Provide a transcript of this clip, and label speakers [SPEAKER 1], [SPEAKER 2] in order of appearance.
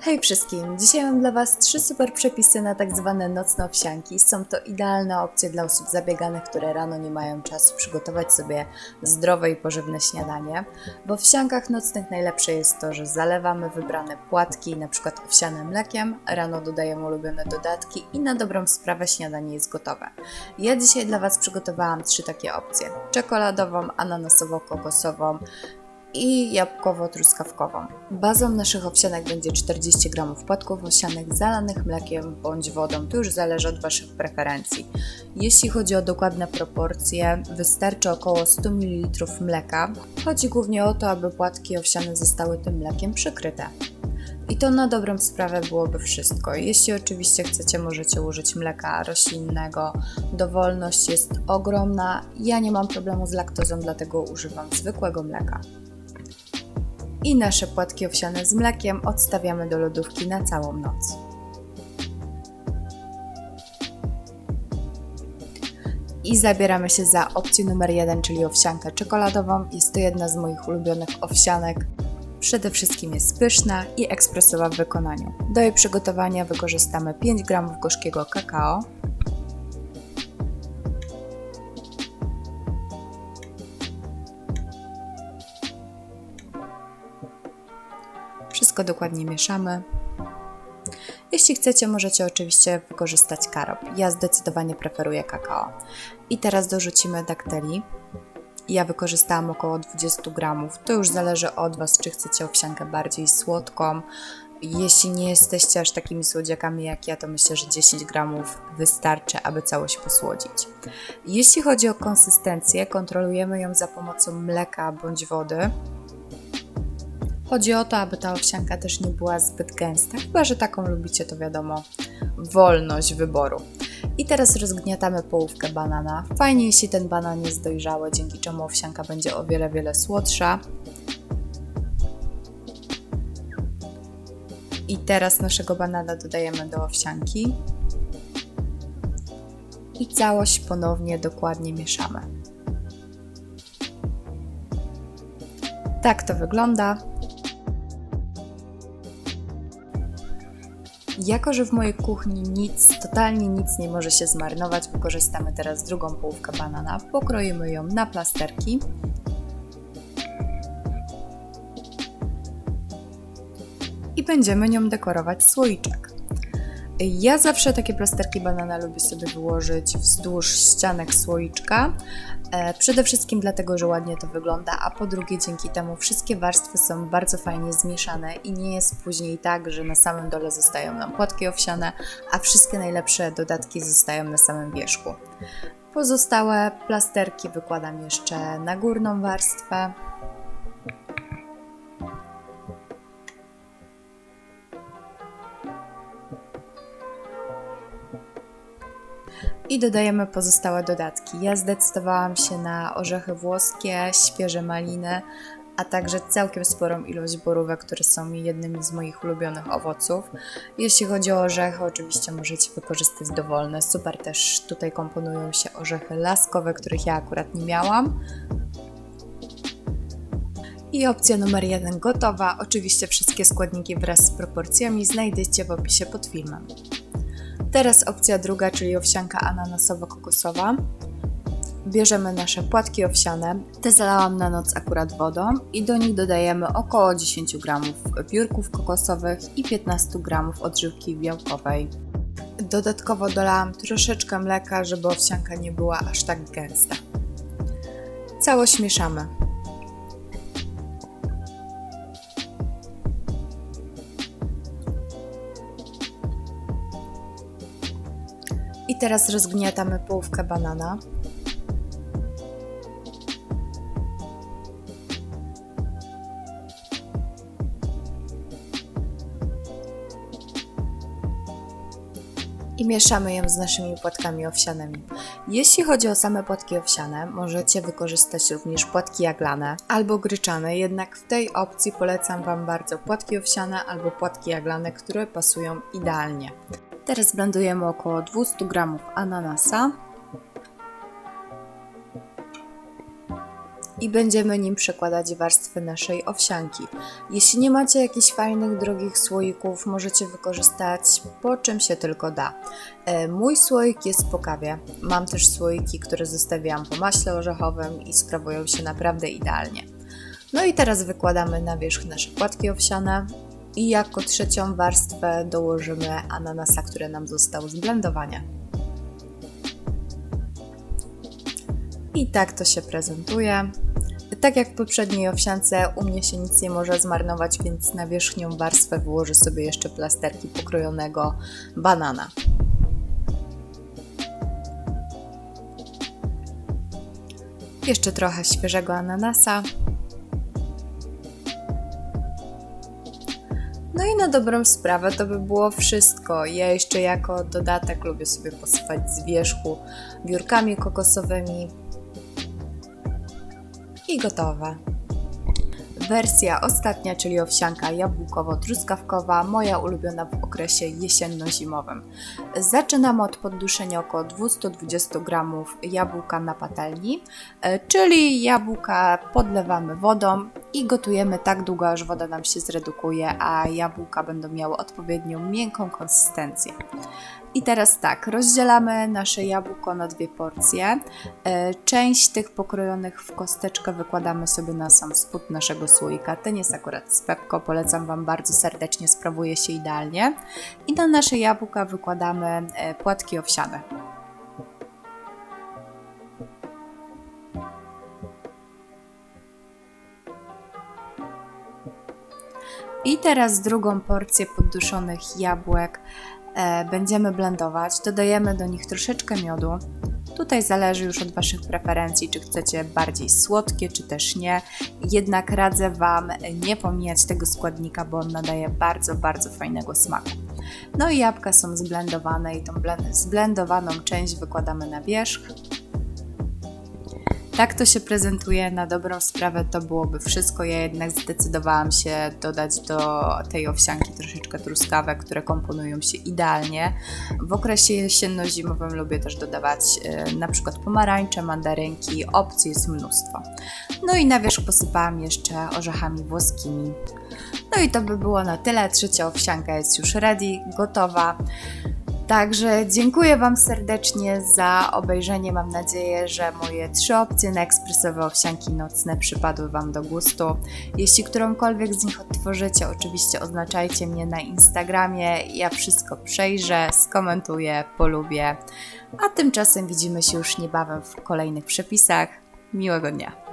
[SPEAKER 1] Hej wszystkim! Dzisiaj mam dla Was trzy super przepisy na tak zwane nocne owsianki. Są to idealne opcje dla osób zabieganych, które rano nie mają czasu przygotować sobie zdrowe i pożywne śniadanie. W owsiankach nocnych najlepsze jest to, że zalewamy wybrane płatki, np. owsiane mlekiem, rano dodajemy ulubione dodatki i na dobrą sprawę śniadanie jest gotowe. Ja dzisiaj dla Was przygotowałam trzy takie opcje. Czekoladową, ananasowo-kokosową, i jabłkowo-truskawkową. Bazą naszych owsianek będzie 40 g płatków owsianych zalanych mlekiem bądź wodą. To już zależy od Waszych preferencji. Jeśli chodzi o dokładne proporcje, wystarczy około 100 ml mleka. Chodzi głównie o to, aby płatki owsiane zostały tym mlekiem przykryte. I to na dobrą sprawę byłoby wszystko. Jeśli oczywiście chcecie, możecie użyć mleka roślinnego. Dowolność jest ogromna. Ja nie mam problemu z laktozą, dlatego używam zwykłego mleka. I nasze płatki owsiane z mlekiem odstawiamy do lodówki na całą noc. I zabieramy się za opcję numer jeden, czyli owsiankę czekoladową. Jest to jedna z moich ulubionych owsianek. Przede wszystkim jest pyszna i ekspresowa w wykonaniu. Do jej przygotowania wykorzystamy 5 g gorzkiego kakao, Wszystko dokładnie mieszamy. Jeśli chcecie, możecie oczywiście wykorzystać karop. Ja zdecydowanie preferuję kakao. I teraz dorzucimy dakteli. Ja wykorzystałam około 20 gramów. To już zależy od Was, czy chcecie owsiankę bardziej słodką. Jeśli nie jesteście aż takimi słodziakami jak ja, to myślę, że 10 gramów wystarczy, aby całość posłodzić. Jeśli chodzi o konsystencję, kontrolujemy ją za pomocą mleka bądź wody. Chodzi o to, aby ta owsianka też nie była zbyt gęsta, chyba że taką lubicie, to wiadomo, wolność wyboru. I teraz rozgniatamy połówkę banana. Fajnie, jeśli ten banan jest dojrzały, dzięki czemu owsianka będzie o wiele, wiele słodsza. I teraz naszego banana dodajemy do owsianki. I całość ponownie dokładnie mieszamy. Tak to wygląda. Jako, że w mojej kuchni nic, totalnie nic nie może się zmarnować, wykorzystamy teraz drugą połówkę banana, pokroimy ją na plasterki. I będziemy nią dekorować słoiczek. Ja zawsze takie plasterki banana lubię sobie wyłożyć wzdłuż ścianek słoiczka. E, przede wszystkim dlatego, że ładnie to wygląda, a po drugie dzięki temu wszystkie warstwy są bardzo fajnie zmieszane i nie jest później tak, że na samym dole zostają nam płatki owsiane, a wszystkie najlepsze dodatki zostają na samym wierzchu. Pozostałe plasterki wykładam jeszcze na górną warstwę. I dodajemy pozostałe dodatki. Ja zdecydowałam się na orzechy włoskie, świeże maliny, a także całkiem sporą ilość borówek, które są jednymi z moich ulubionych owoców. Jeśli chodzi o orzechy, oczywiście możecie wykorzystać dowolne. Super też tutaj komponują się orzechy laskowe, których ja akurat nie miałam. I opcja numer jeden gotowa. Oczywiście wszystkie składniki wraz z proporcjami znajdziecie w opisie pod filmem. Teraz opcja druga, czyli owsianka ananasowo-kokosowa. Bierzemy nasze płatki owsiane, te zalałam na noc akurat wodą i do nich dodajemy około 10 g piórków kokosowych i 15 g odżywki białkowej. Dodatkowo dolałam troszeczkę mleka, żeby owsianka nie była aż tak gęsta. Całość mieszamy. I teraz rozgniatamy połówkę banana. i mieszamy ją z naszymi płatkami owsianymi. Jeśli chodzi o same płatki owsiane, możecie wykorzystać również płatki jaglane albo gryczane, jednak w tej opcji polecam Wam bardzo płatki owsiane albo płatki jaglane, które pasują idealnie. Teraz blendujemy około 200 g ananasa i będziemy nim przekładać warstwy naszej owsianki. Jeśli nie macie jakichś fajnych, drogich słoików, możecie wykorzystać po czym się tylko da. E, Mój słoik jest po kawie. Mam też słoiki, które zostawiłam po maśle orzechowym i sprawują się naprawdę idealnie. No i teraz wykładamy na wierzch nasze płatki owsiane i jako trzecią warstwę dołożymy ananasa, który nam został z blendowania. I tak to się prezentuje. Tak jak w poprzedniej owsiance, u mnie się nic nie może zmarnować, więc na wierzchnią warstwę wyłożę sobie jeszcze plasterki pokrojonego banana. Jeszcze trochę świeżego ananasa. No i na dobrą sprawę to by było wszystko. Ja jeszcze jako dodatek lubię sobie posypać z wierzchu wiórkami kokosowymi. I gotowe. Wersja ostatnia, czyli owsianka jabłkowo-truskawkowa, moja ulubiona w okresie jesienno-zimowym. Zaczynamy od podduszenia około 220 g jabłka na patelni, e, czyli jabłka podlewamy wodą i gotujemy tak długo, aż woda nam się zredukuje, a jabłka będą miały odpowiednią miękką konsystencję. I teraz tak, rozdzielamy nasze jabłko na dwie porcje. E, Część tych pokrojonych w kosteczkę wykładamy sobie na sam spód naszego słoika. Ten jest akurat z pepko, polecam Wam bardzo serdecznie, sprawuje się idealnie. I na nasze jabłka wykładamy e, płatki owsiane. I teraz drugą porcję podduszonych jabłek e, będziemy blendować. Dodajemy do nich troszeczkę miodu. Tutaj zależy już od Waszych preferencji, czy chcecie bardziej słodkie, czy też nie. Jednak radzę Wam nie pomijać tego składnika, bo on nadaje bardzo, bardzo fajnego smaku. No i jabłka są zblendowane i tą blen- zblendowaną część wykładamy na wierzch. Tak to się prezentuje, na dobrą sprawę to byłoby wszystko. Ja jednak zdecydowałam się dodać do tej owsianki troszeczkę truskawek, które komponują się idealnie. W okresie jesienno-zimowym lubię też dodawać e, na przykład pomarańcze, mandarynki, opcji jest mnóstwo. No i na wierzch posypałam jeszcze orzechami włoskimi. No i to by było na tyle. Trzecia owsianka jest już ready, gotowa. Także dziękuję Wam serdecznie za obejrzenie. Mam nadzieję, że moje trzy opcje na ekspresowe owsianki nocne przypadły Wam do gustu. Jeśli którąkolwiek z nich odtworzycie, oczywiście oznaczajcie mnie na Instagramie. Ja wszystko przejrzę, skomentuję, polubię. A tymczasem widzimy się już niebawem w kolejnych przepisach. Miłego dnia!